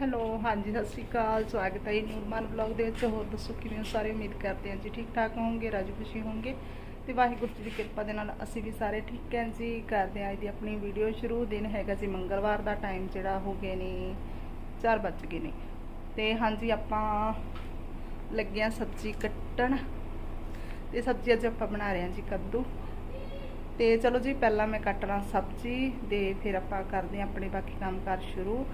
Hello, ਹਾਂਜੀ, ਸਤਿ ਸ਼੍ਰੀ ਅਕਾਲ, ਸਵਾਗਤ ਹੈ ਜੀ ਨੂਰਮਾਨ ਵਲੌਗ ਦੇ ਵਿੱਚ। ਹੋਰ ਦੱਸੋ, ਕਿਵੇਂ ਹੋ? ਸਾਰੇ ਉਮੀਦ ਕਰਦੇ ਹਾਂ ਜੀ ਠੀਕ ਠਾਕ ਹੋਵੋਗੇ, ਰਾਜੀ ਖੁਸ਼ੀ ਹੋਵੋਗੇ। ਤੇ ਵਾਹਿਗੁਰੂ ਜੀ ਦੀ ਕਿਰਪਾ ਦੇ ਨਾਲ ਅਸੀਂ ਵੀ ਸਾਰੇ ਠੀਕ ਹਾਂ ਜੀ। ਕਰਦੇ ਹਾਂ ਅੱਜ ਦੀ ਆਪਣੀ ਵੀਡੀਓ ਸ਼ੁਰੂ। ਦਿਨ ਹੈਗਾ ਜੀ ਮੰਗਲਵਾਰ ਦਾ ਟਾਈਮ ਜਿਹੜਾ ਹੋ ਗਏ ਨੇ 4 ਵੱਜ ਗਏ ਨੇ। ਤੇ ਹਾਂਜੀ, ਆਪਾਂ ਲੱਗੇ ਹਾਂ ਸਬਜ਼ੀ ਕੱਟਣ। ਤੇ ਸਬਜ਼ੀ ਅੱਜ ਆਪਾਂ ਬਣਾ ਰਹੇ ਹਾਂ ਜੀ ਕੱਦੂ। ਤੇ ਚਲੋ ਜੀ, ਪਹਿਲਾਂ ਮੈਂ ਕੱਟਣਾ ਸਬਜ਼ੀ, ਤੇ ਫਿਰ ਆਪਾਂ ਕਰਦੇ ਹਾਂ ਆਪਣੇ ਬਾਕੀ ਕੰਮਕਾਰ ਸ਼ੁਰੂ।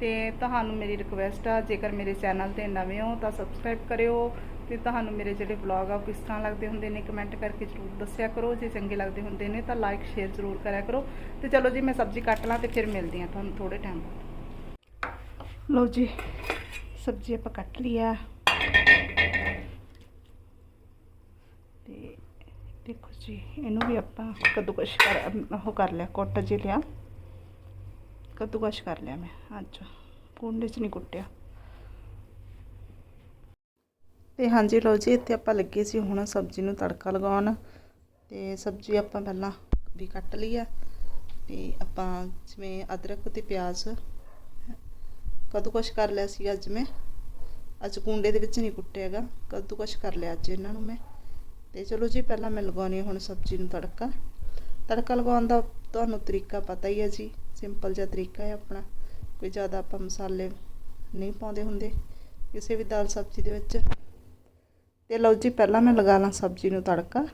ਤੇ ਤੁਹਾਨੂੰ ਮੇਰੀ ਰਿਕੁਐਸਟ ਆ, ਜੇਕਰ ਮੇਰੇ ਚੈਨਲ ਤੇ ਨਵੇਂ ਹੋ ਤਾਂ ਸਬਸਕ੍ਰਾਈਬ ਕਰਿਓ ਤੇ ਤੁਹਾਨੂੰ ਮੇਰੇ ਜਿਹੜੇ ਵਲੌਗ ਆ ਉਹ ਕਿਸ ਤਰ੍ਹਾਂ ਲੱਗਦੇ ਹੁੰਦੇ ਨੇ ਕਮੈਂਟ ਕਰਕੇ ਜ਼ਰੂਰ ਦੱਸਿਆ ਕਰੋ, ਜੇ ਚੰਗੇ ਲੱਗਦੇ ਹੁੰਦੇ ਨੇ ਤਾਂ ਲਾਈਕ ਸ਼ੇਅਰ ਜ਼ਰੂਰ ਕਰਿਆ ਕਰੋ ਤੇ ਚਲੋ ਜੀ ਮੈਂ ਸਬਜ਼ੀ ਕੱਟ ਲਾਂ ਤੇ ਫਿਰ ਮਿਲਦੀ ਆ ਤੁਹਾਨੂੰ ਥੋੜੇ ਟਾਈਮ ਬਾਅਦ। ਲਓ ਜੀ, ਸਬਜ਼ੀ ਆਪਾਂ ਕੱਟ ਲਈ ਆ। ਤੇ ਦੇਖੋ ਜੀ, ਇਹਨੂੰ ਵੀ ਆਪਾਂ ਕੱਦੂਕਸ਼ ਕਰ, ਉਹ ਕਰ ਲਿਆ, ਕੁੱਟ ਜੇ ਲਿਆ। ਕੱਦੂਕਸ਼ ਕਰ ਲਿਆ ਮੈਂ। ਅੱਜ ਕੁੰਡੇ 'ਚ ਨਹੀਂ ਕੁੱਟਿਆ। ਤੇ ਹਾਂਜੀ ਲਓ ਜੀ, ਇੱਥੇ ਆਪਾਂ ਲੱਗੇ ਸੀ ਹੁਣ ਸਬਜ਼ੀ ਨੂੰ ਤੜਕਾ ਲਗਾਉਣ। ਤੇ ਸਬਜ਼ੀ ਆਪਾਂ ਪਹਿਲਾਂ ਵੀ ਕੱਟ ਲਈ ਆ। ਤੇ ਆਪਾਂ ਜਿਵੇਂ ਅਦਰਕ ਤੇ ਪਿਆਜ਼ ਕੱਦੂਕਸ਼ ਕਰ ਲਿਆ ਸੀ ਅੱਜ ਮੈਂ। ਅੱਜ ਕੁੰਡੇ ਦੇ ਵਿੱਚ ਨਹੀਂ ਕੁੱਟਿਆ ਹੈਗਾ। ਕੱਦੂਕਸ਼ ਕਰ ਲਿਆ ਅੱਜ ਇਹਨਾਂ ਨੂੰ ਮੈਂ। ਤੇ ਚਲੋ ਜੀ, ਪਹਿਲਾਂ ਮੈਂ ਲਗਾਉਣੀ ਹੁਣ ਸਬਜ਼ੀ ਨੂੰ ਤੜਕਾ। ਤੜਕਾ ਲਗਾਉਣ ਦਾ ਤੁਹਾਨੂੰ ਤਰੀਕਾ ਪਤਾ ਹੀ ਹੈ ਜੀ। ਸਿੰਪਲ ਜਿਹਾ ਤਰੀਕਾ ਹੈ ਆਪਣਾ, ਕੋਈ ਜ਼ਿਆਦਾ ਆਪਾਂ ਮਸਾਲੇ ਨਹੀਂ ਪਾਉਂਦੇ ਹੁੰਦੇ। ਕਿਸੇ ਵੀ ਦਾਲ ਸਬਜ਼ੀ ਦੇ ਵਿੱਚ। ਤੇ ਲਓ ਜੀ, ਪਹਿਲਾਂ ਮੈਂ ਲਗਾ ਲਾਂ ਸਬਜ਼ੀ ਨੂੰ ਤੜਕਾ।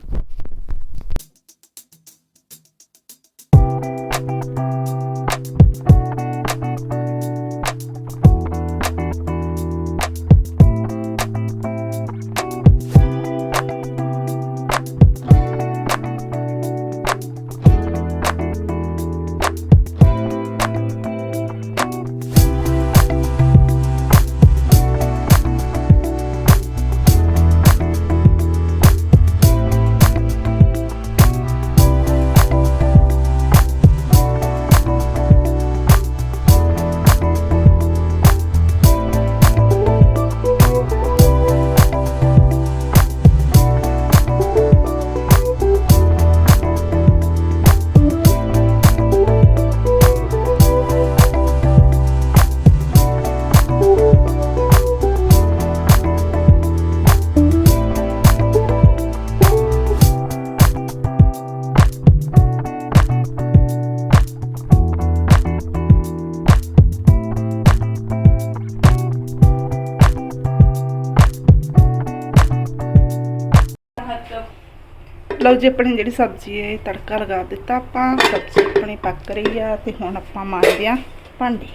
ਲਓ ਜੀ, ਆਪਣੀ ਜਿਹੜੀ ਸਬਜ਼ੀ ਹੈ ਤੜਕਾ ਲਗਾ ਦਿੱਤਾ। ਆਪਾਂ ਸਬਜ਼ੀ ਆਪਣੀ ਪੱਕ ਰਹੀ ਆ ਤੇ ਹੁਣ ਆਪਾਂ ਮਾਰਦੇ ਆ ਭਾਂਡੇ।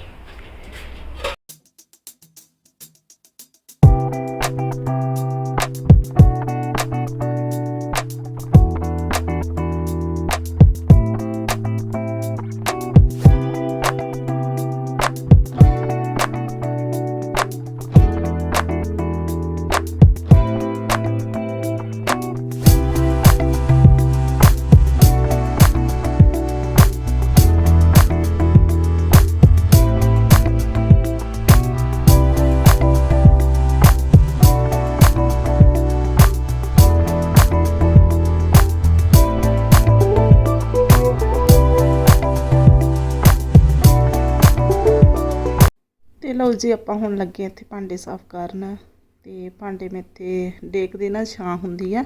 ਲਓ ਜੀ, ਆਪਾਂ ਹੁਣ ਲੱਗੇ ਇੱਥੇ ਭਾਂਡੇ ਸਾਫ਼ ਕਰਨ ਤੇ ਭਾਂਡੇ ਮੈਂ ਇੱਥੇ ਡੇਕ ਨਾ, ਛਾਂ ਹੁੰਦੀ ਆ।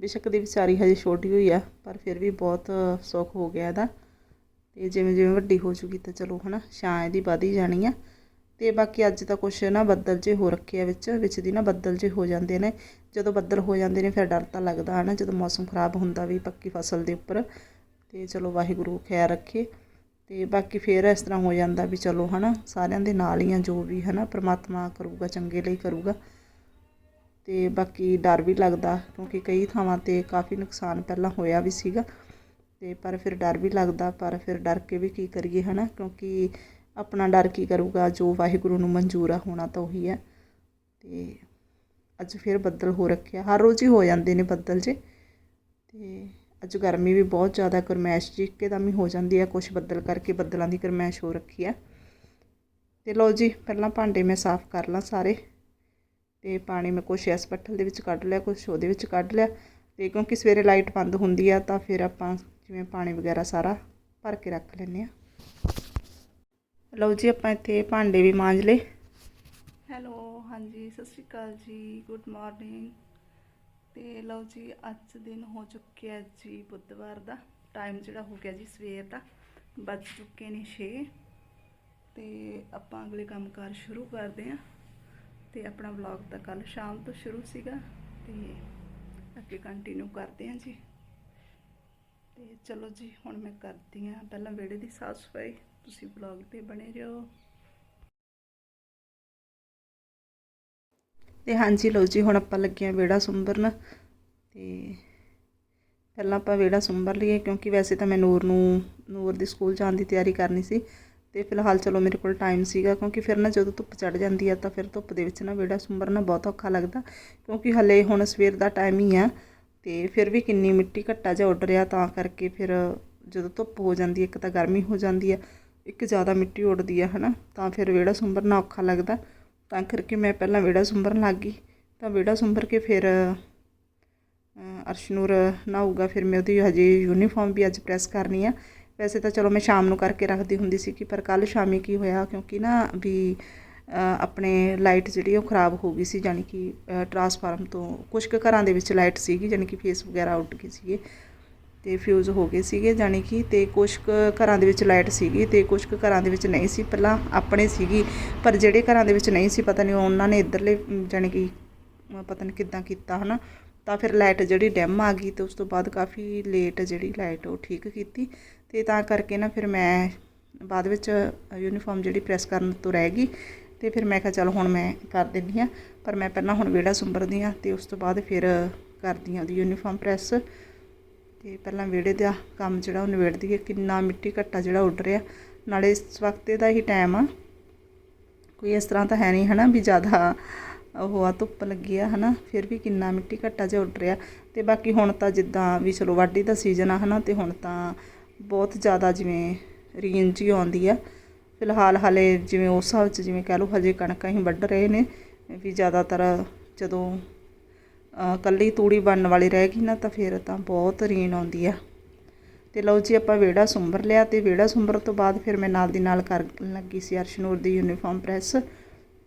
ਬੇਸ਼ੱਕ ਦੀ ਵਿਚਾਰੀ ਹਜੇ ਛੋਟੀ ਹੋਈ ਆ, ਪਰ ਫਿਰ ਵੀ ਬਹੁਤ ਸੁੱਖ ਹੋ ਗਿਆ ਇਹਦਾ। ਤੇ ਜਿਵੇਂ ਜਿਵੇਂ ਵੱਡੀ ਹੋ ਜੂਗੀ ਤਾਂ ਚਲੋ ਹਨਾ, ਛਾਂ ਇਹਦੀ ਵਧ ਹੀ ਜਾਣੀ ਆ। ਤੇ ਬਾਕੀ ਅੱਜ ਤਾਂ ਕੁਛ ਨਾ ਬੱਦਲ ਜੇ ਹੋ ਰੱਖੇ ਆ ਵਿੱਚ ਵਿੱਚ ਦੀ ਨਾ ਬੱਦਲ ਜੇ ਹੋ ਜਾਂਦੇ ਨੇ। ਜਦੋਂ ਬੱਦਲ ਹੋ ਜਾਂਦੇ ਨੇ, ਫਿਰ ਡਰ ਤਾਂ ਲੱਗਦਾ ਹਨਾ, ਜਦੋਂ ਮੌਸਮ ਖਰਾਬ ਹੁੰਦਾ ਵੀ ਪੱਕੀ ਫਸਲ ਦੇ ਉੱਪਰ। ਤੇ ਚਲੋ ਵਾਹਿਗੁਰੂ ਖੈਰ ਰੱਖੇ। ਤੇ ਬਾਕੀ ਫੇਰ ਇਸ ਤਰ੍ਹਾਂ ਹੋ ਜਾਂਦਾ ਵੀ ਚਲੋ ਹਨਾ, ਸਾਰਿਆਂ ਦੇ ਨਾਲ ਹੀ ਆ, ਜੋ ਵੀ ਹਨਾ, ਪ੍ਰਮਾਤਮਾ ਕਰੂਗਾ, ਚੰਗੇ ਲਈ ਕਰੂਗਾ। ਤੇ ਬਾਕੀ ਡਰ ਵੀ ਲੱਗਦਾ, ਕਿਉਂਕਿ ਕਈ ਥਾਵਾਂ ਤੇ ਕਾਫੀ ਨੁਕਸਾਨ ਪਹਿਲਾਂ ਹੋਇਆ ਵੀ ਸੀਗਾ। ਤੇ ਪਰ ਫਿਰ ਡਰ ਵੀ ਲੱਗਦਾ, ਪਰ ਫਿਰ ਡਰ ਕੇ ਵੀ ਕੀ ਕਰੀਏ ਹਨਾ, ਕਿਉਂਕਿ ਆਪਣਾ ਡਰ ਕੀ ਕਰੂਗਾ, ਜੋ ਵਾਹਿਗੁਰੂ ਨੂੰ ਮਨਜ਼ੂਰ ਆ, ਹੋਣਾ ਤਾਂ ਉਹੀ ਹੈ ਤੇ ਅੱਜ ਫਿਰ ਬੱਦਲ ਹੋ ਰੱਖਿਆ ਹਰ ਰੋਜ਼ ਹੀ ਹੋ ਜਾਂਦੇ ਨੇ ਬੱਦਲ ਜੇ। ਤੇ ਅੱਜ ਗਰਮੀ ਵੀ ਬਹੁਤ ਜ਼ਿਆਦਾ ਗਰਮੈਸ਼ ਜੀ ਇੱਕਦਮ ਹੀ ਹੋ ਜਾਂਦੀ ਹੈ ਕੁਛ ਬੱਦਲ ਕਰਕੇ ਬੱਦਲਾਂ ਦੀ ਗਰਮੈਸ਼ ਹੋ ਰੱਖੀ ਹੈ ਤੇ ਲਓ ਜੀ, ਪਹਿਲਾਂ ਭਾਂਡੇ ਮੈਂ ਸਾਫ਼ ਕਰ ਲਾਂ ਸਾਰੇ। ਤੇ ਪਾਣੀ ਮੈਂ ਕੁਛ ਇਸ ਪੱਠਲ ਦੇ ਵਿੱਚ ਕੱਢ ਲਿਆ, ਕੁਛ ਉਹਦੇ ਵਿੱਚ ਕੱਢ ਲਿਆ। ਤੇ ਕਿਉਂਕਿ ਸਵੇਰੇ ਲਾਈਟ ਬੰਦ ਹੁੰਦੀ ਆ, ਤਾਂ ਫਿਰ ਆਪਾਂ ਜਿਵੇਂ ਪਾਣੀ ਵਗੈਰਾ ਸਾਰਾ ਭਰ ਕੇ ਰੱਖ ਲੈਂਦੇ ਆ। ਲਓ ਜੀ, ਆਪਾਂ ਇੱਥੇ ਭਾਂਡੇ ਵੀ ਮਾਂਜ ਲਏ। ਹੈਲੋ, ਹਾਂਜੀ, ਸਤਿ ਸ਼੍ਰੀ ਅਕਾਲ ਜੀ, ਗੁੱਡ ਮਾਰਨਿੰਗ। ਤੇ ਲਓ ਜੀ, ਅੱਜ ਦਿਨ ਹੋ ਚੁੱਕਿਆ ਜੀ ਬੁੱਧਵਾਰ ਦਾ। ਟਾਈਮ ਜਿਹੜਾ ਹੋ ਗਿਆ ਜੀ ਸਵੇਰ ਦਾ, ਵੱਜ ਚੁੱਕੇ ਨੇ 6 ਤੇ ਆਪਾਂ ਅਗਲੇ ਕੰਮਕਾਰ ਸ਼ੁਰੂ ਕਰਦੇ ਆਂ ਤੇ ਆਪਣਾ ਵਲੌਗ ਤਾਂ ਕੱਲ ਸ਼ਾਮ ਤੋਂ ਸ਼ੁਰੂ ਸੀਗਾ। ਤੇ ਅੱਗੇ ਕੰਟੀਨਿਊ ਕਰਦੇ ਆਂ ਜੀ। ਤੇ ਚਲੋ ਜੀ, ਹੁਣ ਮੈਂ ਕਰਦੀ ਆਂ ਪਹਿਲਾਂ ਵਿਹੜੇ ਦੀ ਸਾਫ਼ ਸਫ਼ਾਈ। ਤੁਸੀਂ ਵਲੌਗ ਤੇ ਬਣੇ ਰਹੋ। ਤੇ ਹਾਂਜੀ ਲਓ ਜੀ, ਹੁਣ ਆਪਾਂ ਲੱਗੇ ਆ ਵਿਹੜਾ ਸੁੰਬਰਨ ਤੇ ਪਹਿਲਾਂ ਆਪਾਂ ਵਿਹੜਾ ਸੁੰਬਰ ਲਈਏ, ਕਿਉਂਕਿ ਵੈਸੇ ਤਾਂ ਮੈਂ ਨੂਰ ਨੂੰ, ਨੂਰ ਦੀ ਸਕੂਲ ਜਾਣ ਦੀ ਤਿਆਰੀ ਕਰਨੀ ਸੀ ਤੇ ਫਿਲਹਾਲ ਚਲੋ ਮੇਰੇ ਕੋਲ ਟਾਈਮ ਸੀਗਾ, ਕਿਉਂਕਿ ਫਿਰ ਨਾ ਜਦੋਂ ਧੁੱਪ ਚੜ ਜਾਂਦੀ ਆ ਤਾਂ ਫਿਰ ਧੁੱਪ ਦੇ ਵਿੱਚ ਨਾ ਵਿਹੜਾ ਸੁੰਬਰਨਾ ਬਹੁਤ ਔਖਾ ਲੱਗਦਾ, ਕਿਉਂਕਿ ਹਲੇ ਹੁਣ ਸਵੇਰ ਦਾ ਟਾਈਮ ਹੀ ਆ ਤੇ ਫਿਰ ਵੀ ਕਿੰਨੀ ਮਿੱਟੀ ਘੱਟਾ ਜਿਹਾ ਉੱਡ ਰਿਹਾ, ਤਾਂ ਕਰਕੇ ਫਿਰ ਜਦੋਂ ਧੁੱਪ ਹੋ ਜਾਂਦੀ ਹੈ ਇੱਕ ਤਾਂ ਗਰਮੀ ਹੋ ਜਾਂਦੀ ਹੈ ਇੱਕ ਜ਼ਿਆਦਾ ਮਿੱਟੀ ਉੱਡਦੀ ਆ, ਹਨਾ, ਤਾਂ ਫਿਰ ਵਿਹੜਾ ਸੁੰਬਰਨਾ ਔਖਾ ਲੱਗਦਾ। ਤਾਂ ਕਰਕੇ ਮੈਂ ਪਹਿਲਾਂ ਵਿਹੜਾ ਸੁੰਬਰਨ ਲੱਗ ਗਈ। ਤਾਂ ਵਿਹੜਾ ਸੁੰਬਰ ਕੇ ਫਿਰ ਅਰਸ਼ਨੂਰ ਨਹਾਊਗਾ, ਫਿਰ ਮੈਂ ਉਹਦੀ ਹਜੇ ਯੂਨੀਫਾਰਮ ਵੀ ਅੱਜ ਪ੍ਰੈਸ ਕਰਨੀ ਆ। ਵੈਸੇ ਤਾਂ ਚਲੋ ਮੈਂ ਸ਼ਾਮ ਨੂੰ ਕਰਕੇ ਰੱਖਦੀ ਹੁੰਦੀ ਸੀ ਕਿ ਪਰ ਕੱਲ ਸ਼ਾਮੀ ਕੀ ਹੋਇਆ, ਕਿਉਂਕਿ ਨਾ ਵੀ ਆਪਣੇ ਲਾਈਟ ਜਿਹੜੀ ਉਹ ਖਰਾਬ ਹੋ ਗਈ ਸੀ ਯਾਨੀ ਕਿ ਟਰਾਂਸਫਾਰਮ ਤੋਂ ਕੁਝ ਕੁ ਘਰਾਂ ਦੇ ਵਿੱਚ ਲਾਈਟ ਸੀਗੀ ਯਾਨੀ ਕਿ ਫੇਸ ਵਗੈਰਾ ਉੱਡ ਗਏ ਸੀਗੇ। ਤੇ ਫਿਊਜ਼ ਹੋ ਗਏ ਸੀਗੇ ਯਾਨੀ ਕਿ ਤੇ ਕੁਝ ਕੁ ਘਰਾਂ ਦੇ ਵਿੱਚ ਲਾਈਟ ਸੀਗੀ ਤੇ ਕੁਝ ਕੁ ਘਰਾਂ ਦੇ ਵਿੱਚ ਨਹੀਂ ਸੀ, ਪਹਿਲਾਂ ਆਪਣੇ ਸੀਗੀ, ਪਰ ਜਿਹੜੇ ਘਰਾਂ ਦੇ ਵਿੱਚ ਨਹੀਂ ਸੀ, ਪਤਾ ਨਹੀਂ ਉਹਨਾਂ ਨੇ ਇੱਧਰਲੇ ਯਾਨੀ ਕਿ ਪਤਾ ਨਹੀਂ ਕਿੱਦਾਂ ਕੀਤਾ ਹਨਾ, ਤਾਂ ਫਿਰ ਲਾਈਟ ਜਿਹੜੀ ਡੈਮ ਆ ਗਈ ਤੇ ਉਸ ਤੋਂ ਬਾਅਦ ਕਾਫੀ ਲੇਟ ਜਿਹੜੀ ਲਾਈਟ ਉਹ ਠੀਕ ਕੀਤੀ ਤੇ ਤਾਂ ਕਰਕੇ ਨਾ ਫਿਰ ਮੈਂ ਬਾਅਦ ਵਿੱਚ ਯੂਨੀਫਾਰਮ ਜਿਹੜੀ ਪ੍ਰੈਸ ਕਰਨ ਤੋਂ ਰਹਿ ਗਈ ਤੇ ਫਿਰ ਮੈਂ ਕਿਹਾ ਚਲ ਹੁਣ ਮੈਂ ਕਰ ਦਿੰਦੀ ਆ ਪਰ ਮੈਂ ਪਹਿਲਾਂ ਹੁਣ ਵਿਹੜਾ ਸੁੰਬਰਦੀ ਆ ਤੇ ਉਸ ਤੋਂ ਬਾਅਦ ਫਿਰ ਕਰਦੀ ਆ ਉਹਦੀ ਯੂਨੀਫਾਰਮ ਪ੍ਰੈਸ ਤੇ ਪਹਿਲਾਂ ਵਿਹੜੇ ਦਾ ਕੰਮ ਜਿਹੜਾ ਉਹ ਨਿਬੇੜਦੀ ਹੈ ਕਿੰਨਾ ਮਿੱਟੀ ਘੱਟਾ ਜਿਹੜਾ ਉੱਡ ਰਿਹਾ। ਨਾਲੇ ਇਸ ਵਕਤ ਦਾ ਹੀ ਟਾਈਮ ਆ। ਕੋਈ ਇਸ ਤਰ੍ਹਾਂ ਤਾਂ ਹੈ ਨਹੀਂ ਹਨਾ ਵੀ ਜ਼ਿਆਦਾ ਉਹ ਆ, ਧੁੱਪ ਲੱਗੀ ਆ ਹਨਾ, ਫਿਰ ਵੀ ਕਿੰਨਾ ਮਿੱਟੀ ਘੱਟਾ ਜਿਹਾ ਉੱਡ ਰਿਹਾ। ਤੇ ਬਾਕੀ ਹੁਣ ਤਾਂ ਜਿੱਦਾਂ ਵੀ ਚਲੋ ਵਾਢੀ ਦਾ ਸੀਜ਼ਨ ਆ ਹਨਾ, ਤੇ ਹੁਣ ਤਾਂ ਬਹੁਤ ਜ਼ਿਆਦਾ ਜਿਵੇਂ ਰੇਂਜ ਜੀ ਆਉਂਦੀ ਆ। ਫਿਲਹਾਲ ਹਾਲੇ ਜਿਵੇਂ ਉਸ ਹਿਸਾਬ 'ਚ ਜਿਵੇਂ ਕਹਿ ਲਓ ਹਜੇ ਕਣਕਾਂ ਹੀ ਵੱਢ ਰਹੇ ਨੇ, ਵੀ ਜ਼ਿਆਦਾਤਰ ਜਦੋਂ ਕੱਲੀ ਤੂੜੀ ਬਣਨ ਵਾਲੀ ਰਹਿ ਗਈ ਨਾ ਤਾਂ ਫਿਰ ਤਾਂ ਬਹੁਤ ਰੀਨ ਆਉਂਦੀ ਆ। ਤੇ ਲਓ ਜੀ, ਆਪਾਂ ਵਿਹੜਾ ਸੁੰਬਰ ਲਿਆ ਤੇ ਵਿਹੜਾ ਸੁੰਬਰ ਤੋਂ ਬਾਅਦ ਫਿਰ ਮੈਂ ਨਾਲ ਦੀ ਨਾਲ ਕਰਨ ਲੱਗੀ ਸੀ ਅਰਸ਼ਨੂਰ ਦੀ ਯੂਨੀਫਾਰਮ ਪ੍ਰੈਸ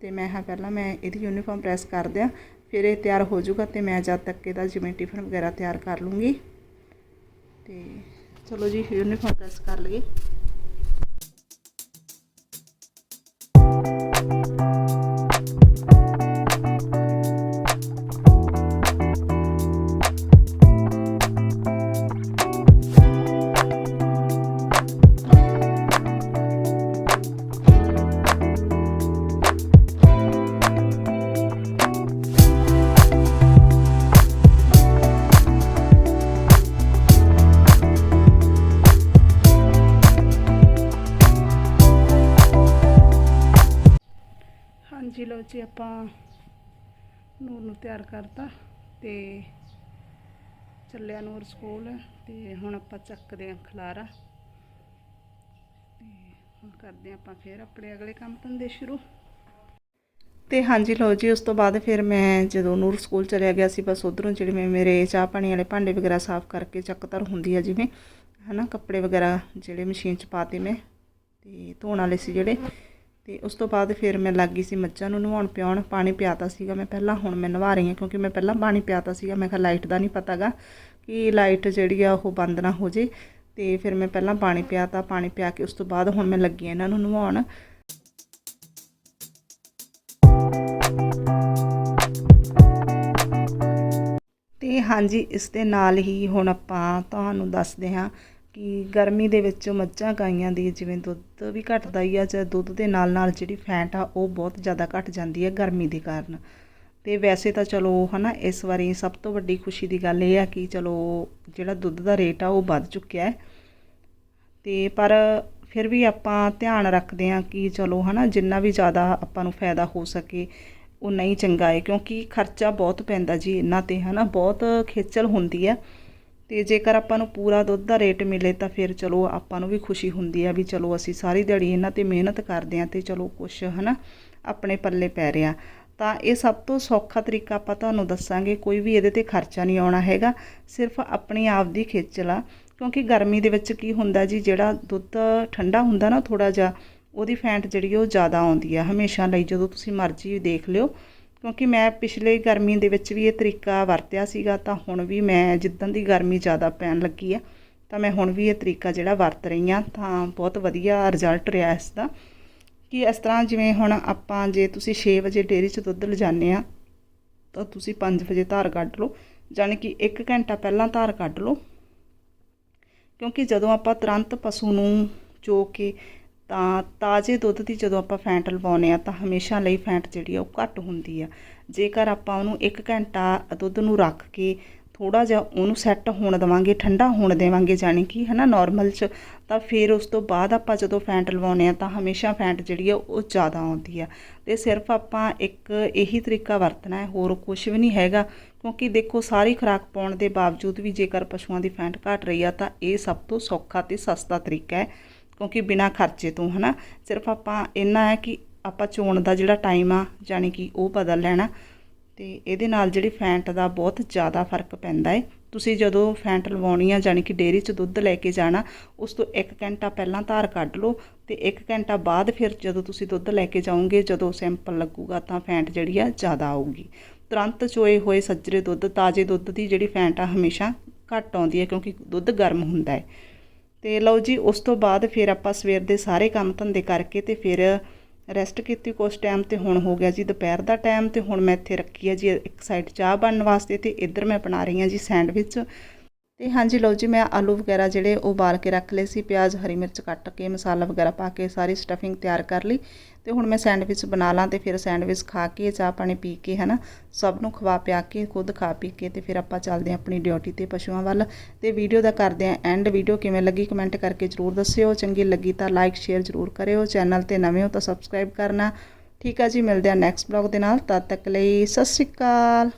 ਤੇ ਮੈਂ ਹਾਂ ਪਹਿਲਾਂ ਮੈਂ ਇਹਦੀ ਯੂਨੀਫਾਰਮ ਪ੍ਰੈਸ ਕਰ ਦਿਆਂ, ਫਿਰ ਇਹ ਤਿਆਰ ਹੋ ਜਾਊਗਾ ਤੇ ਮੈਂ ਜਦ ਤੱਕ ਇਹਦਾ ਜਿਵੇਂ ਟਿਫਨ ਵਗੈਰਾ ਤਿਆਰ ਕਰ ਲੂੰਗੀ। ਤੇ ਚਲੋ ਜੀ ਯੂਨੀਫਾਰਮ ਪ੍ਰੈਸ ਕਰ ਲਈਏ। ਆਪਾਂ ਨੂਰ ਨੂੰ ਤਿਆਰ ਕਰਤਾ ਤੇ ਚੱਲਿਆ ਨੂਰ ਸਕੂਲ ਤੇ ਹੁਣ ਆਪਾਂ ਚੱਕਦੇ ਆਂ ਖਲਾਰਾ। ਤੇ ਹੁਣ ਕਰਦੇ ਆਂ ਆਪਾਂ ਫੇਰ ਆਪਣੇ ਅਗਲੇ ਕੰਮ ਧੰਦੇ ਸ਼ੁਰੂ। ਤੇ ਹਾਂਜੀ ਲਓ ਜੀ, ਉਸ ਤੋਂ ਬਾਅਦ ਫਿਰ ਮੈਂ ਜਦੋਂ ਨੂਰ ਸਕੂਲ ਚਲਿਆ ਗਿਆ ਸੀ, ਬਸ ਉਧਰੋਂ ਜਿਹੜੇ ਮੈਂ ਮੇਰੇ ਚਾਹ ਪਾਣੀ ਵਾਲੇ ਭਾਂਡੇ ਵਗੈਰਾ ਸਾਫ਼ ਕਰਕੇ ਚੱਕਤਰ ਹੁੰਦੀ ਆ ਜਿਵੇਂ, ਹਨਾ, ਕੱਪੜੇ ਵਗੈਰਾ ਜਿਹੜੇ ਮਸ਼ੀਨ 'ਚ ਪਾਤੇ ਮੈਂ, ਤੇ ਧੋਣ ਵਾਲੇ ਸੀ ਜਿਹੜੇ। ਤੇ ਉਸ ਤੋਂ ਬਾਅਦ ਫਿਰ ਮੈਂ ਲੱਗ ਗਈ ਸੀ ਮੱਝਾਂ ਨੂੰ ਨਵਾਉਣ ਪਿਆਉਣ, ਪਾਣੀ ਪਿਆਤਾ ਸੀਗਾ ਮੈਂ ਪਹਿਲਾਂ, ਹੁਣ ਮੈਂ ਨਵਾ ਰਹੀ ਹਾਂ ਕਿਉਂਕਿ ਮੈਂ ਪਹਿਲਾਂ ਪਾਣੀ ਪਿਆਤਾ ਸੀਗਾ, ਮੈਂ ਕਿਹਾ ਲਾਈਟ ਦਾ ਨਹੀਂ ਪਤਾਗਾ ਕਿ ਲਾਈਟ ਜਿਹੜੀ ਆ ਉਹ ਬੰਦ ਨਾ ਹੋ ਜੇ ਤੇ ਫਿਰ ਮੈਂ ਪਹਿਲਾਂ ਪਾਣੀ ਪਿਆਤਾ, ਪਾਣੀ ਪਿਆ ਕੇ ਉਸ ਤੋਂ ਬਾਅਦ ਹੁਣ ਮੈਂ ਲੱਗੀ ਇਹਨਾਂ ਨੂੰ ਨਵਾਉਣ। ਤੇ ਹਾਂਜੀ, ਇਸ ਦੇ ਨਾਲ ਹੀ ਹੁਣ ਆਪਾਂ ਤੁਹਾਨੂੰ ਦੱਸਦੇ ਹਾਂ ਕਿ ਗਰਮੀ ਦੇ ਵਿੱਚ ਮੱਝਾਂ ਗਾਈਆਂ ਦੀ ਜਿਵੇਂ ਦੁੱਧ ਵੀ ਘਟਦਾ ਹੀ ਆ ਜਾਂ ਦੁੱਧ ਦੇ ਨਾਲ ਨਾਲ ਜਿਹੜੀ ਫੈਟ ਆ ਉਹ ਬਹੁਤ ਜ਼ਿਆਦਾ ਘਟ ਜਾਂਦੀ ਹੈ ਗਰਮੀ ਦੇ ਕਾਰਨ। ਤੇ ਵੈਸੇ ਤਾਂ ਚਲੋ ਹਨਾ, ਇਸ ਵਾਰੀ ਸਭ ਤੋਂ ਵੱਡੀ ਖੁਸ਼ੀ ਦੀ ਗੱਲ ਇਹ ਆ ਕਿ ਚਲੋ ਜਿਹੜਾ ਦੁੱਧ ਦਾ ਰੇਟ ਆ ਉਹ ਵੱਧ ਚੁੱਕਿਆ ਹੈ। ਤੇ ਪਰ ਫਿਰ ਵੀ ਆਪਾਂ ਧਿਆਨ ਰੱਖਦੇ ਹਾਂ ਕਿ ਚਲੋ ਹਨਾ, ਜਿੰਨਾ ਵੀ ਜ਼ਿਆਦਾ ਆਪਾਂ ਨੂੰ ਫਾਇਦਾ ਹੋ ਸਕੇ ਉਹ ਨਹੀਂ ਚੰਗਾ ਹੈ, ਕਿਉਂਕਿ ਖਰਚਾ ਬਹੁਤ ਪੈਂਦਾ ਜੀ, ਇਹਨਾਂ ਤੇ ਹਨਾ, ਬਹੁਤ ਖੇਚਲ ਹੁੰਦੀ ਆ ਤੇ ਜੇਕਰ ਆਪਾਂ ਨੂੰ ਪੂਰਾ ਦੁੱਧ ਦਾ ਰੇਟ ਮਿਲੇ ਤਾਂ ਫਿਰ ਚਲੋ ਆਪਾਂ ਨੂੰ ਵੀ ਖੁਸ਼ੀ ਹੁੰਦੀ ਆ ਵੀ ਚਲੋ ਅਸੀਂ ਸਾਰੀ ਦਿਹਾੜੀ ਇਹਨਾਂ ਤੇ ਮਿਹਨਤ ਕਰਦੇ ਆ ਤੇ ਚਲੋ ਕੁਛ, ਹਨਾ, ਆਪਣੇ ਪੱਲੇ ਪੈ ਰਿਹਾ। ਤਾਂ ਇਹ ਸਭ ਤੋਂ ਸੌਖਾ ਤਰੀਕਾ ਆਪਾਂ ਤੁਹਾਨੂੰ ਦੱਸਾਂਗੇ, ਕੋਈ ਵੀ ਇਹਦੇ ਤੇ ਖਰਚਾ ਨਹੀਂ ਆਉਣਾ ਹੈਗਾ, ਸਿਰਫ ਆਪਣੀ ਆਪ ਦੀ ਖੇਚਲ ਆ। ਕਿਉਂਕਿ ਗਰਮੀ ਦੇ ਵਿੱਚ ਕੀ ਹੁੰਦਾ ਜੀ, ਜਿਹੜਾ ਦੁੱਧ ਠੰਡਾ ਹੁੰਦਾ ਨਾ ਥੋੜਾ ਜਿਹਾ, ਉਹਦੀ ਫੈਂਟ ਜਿਹੜੀ ਉਹ ਜ਼ਿਆਦਾ ਆਉਂਦੀ ਆ, ਹਮੇਸ਼ਾ ਲਈ ਜਦੋਂ ਤੁਸੀਂ ਮਰਜ਼ੀ ਦੇਖ ਲਿਓ। ਕਿਉਂਕਿ ਮੈਂ ਪਿਛਲੇ ਗਰਮੀ ਦੇ ਵਿੱਚ ਵੀ ਇਹ ਤਰੀਕਾ ਵਰਤਿਆ ਸੀਗਾ, ਤਾਂ ਹੁਣ ਵੀ ਮੈਂ ਜਿੱਦਣ ਦੀ ਗਰਮੀ ਜ਼ਿਆਦਾ ਪੈਣ ਲੱਗੀ ਆ, ਤਾਂ ਮੈਂ ਹੁਣ ਵੀ ਇਹ ਤਰੀਕਾ ਜਿਹੜਾ ਵਰਤ ਰਹੀ ਹਾਂ, ਤਾਂ ਬਹੁਤ ਵਧੀਆ ਰਿਜ਼ਲਟ ਰਿਹਾ ਇਸ ਦਾ ਕਿ ਇਸ ਤਰ੍ਹਾਂ ਜਿਵੇਂ ਹੁਣ ਆਪਾਂ ਜੇ ਤੁਸੀਂ 6 ਵਜੇ ਡੇਅਰੀ 'ਚ ਦੁੱਧ ਲਿਜਾਨੇ ਆ ਤਾਂ ਤੁਸੀਂ 5 ਵਜੇ ਧਾਰ ਕੱਢ ਲਓ, ਜਾਣੀ ਕਿ 1 ਘੰਟਾ ਪਹਿਲਾਂ ਧਾਰ ਕੱਢ ਲਓ। ਕਿਉਂਕਿ ਜਦੋਂ ਆਪਾਂ ਤੁਰੰਤ ਪਸ਼ੂ ਨੂੰ ਚੋ ਕੇ ਤਾਂ ਤਾਜ਼ੇ ਦੁੱਧ ਦੀ ਜਦੋਂ ਆਪਾਂ ਫੈਂਟ ਲਵਾਉਂਦੇ ਆ ਤਾਂ ਹਮੇਸ਼ਾ ਲਈ ਫੈਂਟ ਜਿਹੜੀ ਆ ਉਹ ਘੱਟ ਹੁੰਦੀ ਆ। ਜੇਕਰ ਆਪਾਂ ਉਹਨੂੰ 1 ਘੰਟਾ ਦੁੱਧ ਨੂੰ ਰੱਖ ਕੇ ਥੋੜਾ ਜਿਹਾ ਉਹਨੂੰ ਸੈੱਟ ਹੋਣ ਦੇਵਾਂਗੇ, ਠੰਡਾ ਹੋਣ ਦੇਵਾਂਗੇ ਜਾਣੀ ਕਿ ਹਨਾ ਨਾਰਮਲ ਚ, ਤਾਂ ਫਿਰ ਉਸ ਤੋਂ ਬਾਅਦ ਆਪਾਂ ਜਦੋਂ ਫੈਂਟ ਲਵਾਉਂਦੇ ਆ ਤਾਂ ਹਮੇਸ਼ਾ ਫੈਂਟ ਜਿਹੜੀ ਆ ਉਹ ਜ਼ਿਆਦਾ ਆਉਂਦੀ ਆ। ਤੇ ਸਿਰਫ ਆਪਾਂ ਇੱਕ ਇਹੀ ਤਰੀਕਾ ਵਰਤਣਾ ਹੈ, ਹੋਰ ਕੁਝ ਵੀ ਨਹੀਂ ਹੈਗਾ, ਕਿਉਂਕਿ ਦੇਖੋ ਸਾਰੀ ਖੁਰਾਕ ਪਾਉਣ ਦੇ ਬਾਵਜੂਦ ਵੀ ਜੇਕਰ ਪਸ਼ੂਆਂ ਦੀ ਫੈਂਟ ਘਟ ਰਹੀ ਆ ਤਾਂ ਇਹ ਸਭ ਤੋਂ ਸੌਖਾ ਤੇ ਸਸਤਾ ਤਰੀਕਾ ਹੈ। ਕਿਉਂਕਿ ਬਿਨਾਂ ਖਰਚੇ ਤੋਂ, ਹਨਾ? ਸਿਰਫ ਆਪਾਂ ਇੰਨਾ ਹੈ ਕਿ ਆਪਾਂ ਚੋਣ ਦਾ ਜਿਹੜਾ ਟਾਈਮ ਆ, ਜਾਣੀ ਕਿ ਉਹ ਬਦਲ ਲੈਣਾ। ਤੇ ਇਹਦੇ ਨਾਲ ਜਿਹੜੀ ਫੈਂਟ ਦਾ ਬਹੁਤ ਜ਼ਿਆਦਾ ਫ਼ਰਕ ਪੈਂਦਾ ਹੈ ਤੁਸੀਂ ਜਦੋਂ ਫੈਂਟ ਲਵਾਉਣੀ ਆ, ਜਾਣੀ ਕਿ ਡੇਅਰੀ 'ਚ ਦੁੱਧ ਲੈ ਕੇ ਜਾਣਾ, ਉਸ ਤੋਂ 1 ਘੰਟਾ ਪਹਿਲਾਂ ਧਾਰ ਕੱਢ ਲਓ ਤੇ 1 ਘੰਟਾ ਬਾਅਦ ਫਿਰ ਜਦੋਂ ਤੁਸੀਂ ਦੁੱਧ ਲੈ ਕੇ ਜਾਓਗੇ, ਜਦੋਂ ਸੈਂਪਲ ਲੱਗੂਗਾ ਤਾਂ ਫੈਂਟ ਜਿਹੜੀ ਆ ਜ਼ਿਆਦਾ ਆਊਗੀ। ਤੁਰੰਤ ਚੋਏ ਹੋਏ ਸੱਜਰੇ ਦੁੱਧ, ਤਾਜ਼ੇ ਦੁੱਧ ਦੀ ਜਿਹੜੀ ਫੈਂਟ ਆ ਹਮੇਸ਼ਾ ਘੱਟ ਆਉਂਦੀ ਹੈ ਕਿਉਂਕਿ ਦੁੱਧ ਗਰਮ ਹੁੰਦਾ ਹੈ ਤੇ ਲਓ ਜੀ, ਉਸ ਤੋਂ ਬਾਅਦ ਫਿਰ ਆਪਾਂ ਸਵੇਰ ਦੇ ਸਾਰੇ ਕੰਮ ਧੰਦੇ ਕਰਕੇ ਤੇ ਫਿਰ ਰੈਸਟ ਕੀਤੀ ਕੁਛ ਟਾਈਮ ਤੇ ਹੁਣ ਹੋ ਗਿਆ ਜੀ ਦੁਪਹਿਰ ਦਾ ਟਾਈਮ ਤੇ ਹੁਣ ਮੈਂ ਇੱਥੇ ਰੱਖੀ ਹੈ ਜੀ ਇੱਕ ਸਾਈਡ ਚਾਹ ਬਣਨ ਵਾਸਤੇ ਤੇ ਇੱਧਰ ਮੈਂ ਬਣਾ ਰਹੀ ਹਾਂ ਜੀ ਸੈਂਡਵਿਚ ਤੇ ਹਾਂਜੀ ਲਓ ਜੀ, ਮੈਂ ਆਲੂ ਵਗੈਰਾ ਜਿਹੜੇ ਉਬਾਲ ਕੇ ਰੱਖ ਲਏ ਸੀ, ਪਿਆਜ਼, ਹਰੀ ਮਿਰਚ ਕੱਟ ਕੇ, ਮਸਾਲਾ ਵਗੈਰਾ ਪਾ ਕੇ ਸਾਰੀ ਸਟਫਿੰਗ ਤਿਆਰ ਕਰ ਲਈ ਤੇ ਹੁਣ ਮੈਂ ਸੈਂਡਵਿਚ ਬਣਾ ਲਾਂ ਤੇ ਫਿਰ ਸੈਂਡਵਿਚ ਖਾ ਕੇ, ਚਾਹ ਪਾਣੀ ਪੀ ਕੇ, ਹਨਾ, ਸਭ ਨੂੰ ਖਵਾ ਪਿਆ ਕੇ, ਖੁਦ ਖਾ ਪੀ ਕੇ ਤੇ ਫਿਰ ਆਪਾਂ ਚੱਲਦੇ ਹਾਂ ਆਪਣੀ ਡਿਊਟੀ ਤੇ ਪਸ਼ੂਆਂ ਵੱਲ ਤੇ ਵੀਡੀਓ ਦਾ ਕਰਦੇ ਹਾਂ ਐਂਡ ਵੀਡੀਓ ਕਿਵੇਂ ਲੱਗੀ ਕਮੈਂਟ ਕਰਕੇ ਜਰੂਰ ਦੱਸਿਓ, ਚੰਗੀ ਲੱਗੀ ਤਾਂ ਲਾਈਕ ਸ਼ੇਅਰ ਜਰੂਰ ਕਰਿਓ ਚੈਨਲ ਤੇ ਨਵੇਂ ਹੋ ਤਾਂ ਸਬਸਕ੍ਰਾਈਬ ਕਰਨਾ। ਠੀਕ ਆ ਜੀ, ਮਿਲਦੇ ਹਾਂ ਨੈਕਸਟ ਬਲੌਗ ਦੇ ਨਾਲ, ਤਦ ਤੱਕ ਲਈ ਸਤਿ ਸ਼੍ਰੀ ਅਕਾਲ।